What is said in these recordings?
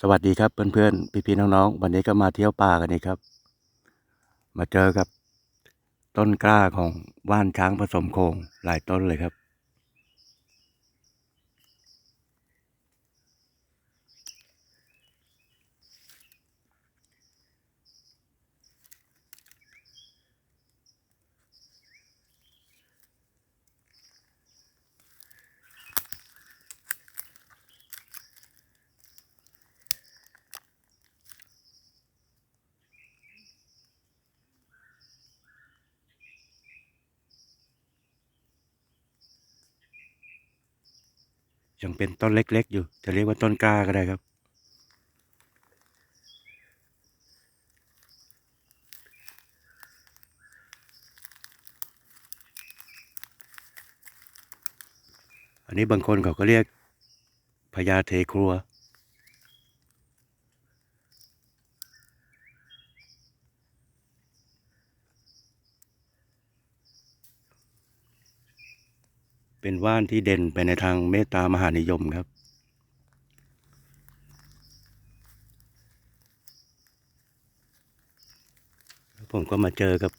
สวัสดีครับเพื่อนๆ พี่ๆน้องๆ วันนี้ก็มาเที่ยวป่ากันนี่ครับ มาเจอกับต้นกล้าของว่านช้างผสมโคงหลายต้นเลยครับ ยังเป็นต้นเล็ก ๆ อยู่ จะเรียกว่าต้นกล้าก็ได้ครับ อันนี้บางคนเขาก็เรียกพญาเทครัว เป็นว่านที่เด่นไปในทางเมตตามหานิยมครับ ผมก็มาเจอกับ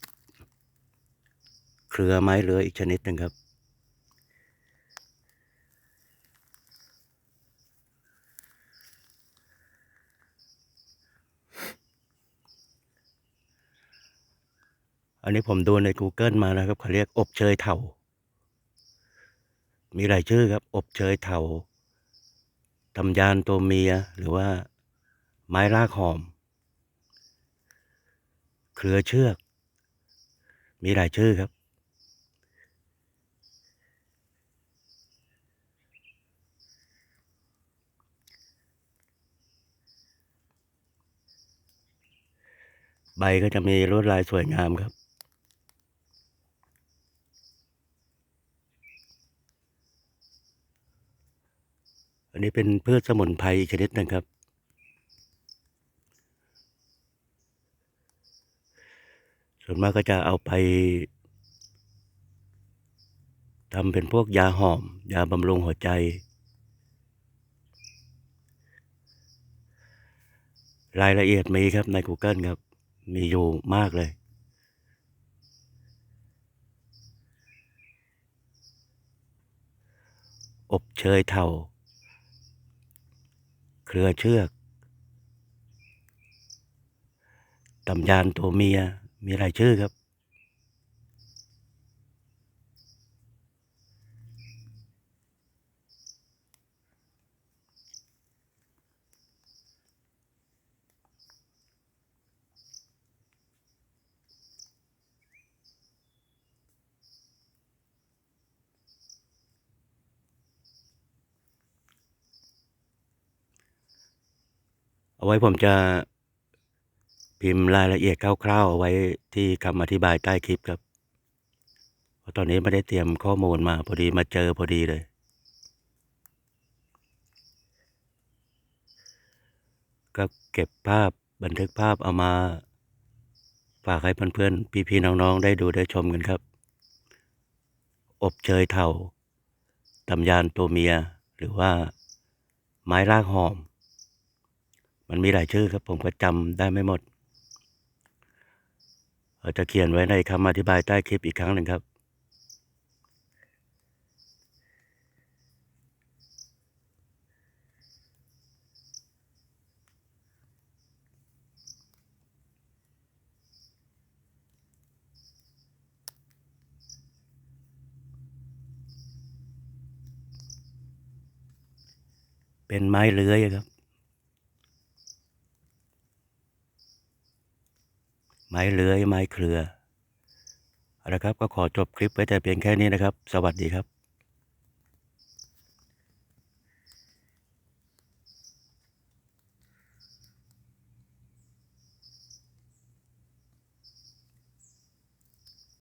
เครือไม้เลื้อยอีกชนิดหนึ่งครับ อันนี้ผมดูใน Google มานะครับเขาเรียกอบเชยเถา มีหลายชื่อครับ อบเชยเถาตำยานตัวเมียหรือว่าไม้รากหอม เครือเชือก มีหลายชื่อครับ ใบก็จะมีลวดลายสวยงามครับ อันนี้เป็นพืชสมุนไพรอีกชนิดหนึ่งครับ ส่วนมากก็จะเอาไปทำเป็นพวกยาหอม ยาบำรุงหัวใจ รายละเอียดมีครับใน Google ครับ มีอยู่มากเลยอบเชยเทา เครือเชือกตำยานตัวเมียมีหลายชื่อครับ เอาไว้ผมจะพิมพ์รายละเอียดคร่าวๆเอาไว้ที่คำอธิบายใต้คลิปครับเพราะตอนนี้ไม่ได้เตรียมข้อมูลมาพอดีมาเจอพอดีเลย ก็เก็บภาพบันทึกภาพเอามาฝากให้เพื่อนๆ พี่ๆ น้องๆ ได้ดูได้ชมกันครับ อบเชยเถาตำยานตัวเมีย หรือว่าไม้รากหอม มันมีหลายชื่อครับ ผมก็จำได้ไม่หมดเราจะเขียนไว้ในคำอธิบายใต้คลิปอีกครั้งหนึ่งครับ เป็นไม้เลื้อยครับ ไม้เลื้อย ไม้เครือเอาละครับ ก็ขอจบคลิปไว้แต่เพียงแค่นี้นะครับ สวัสดีครับ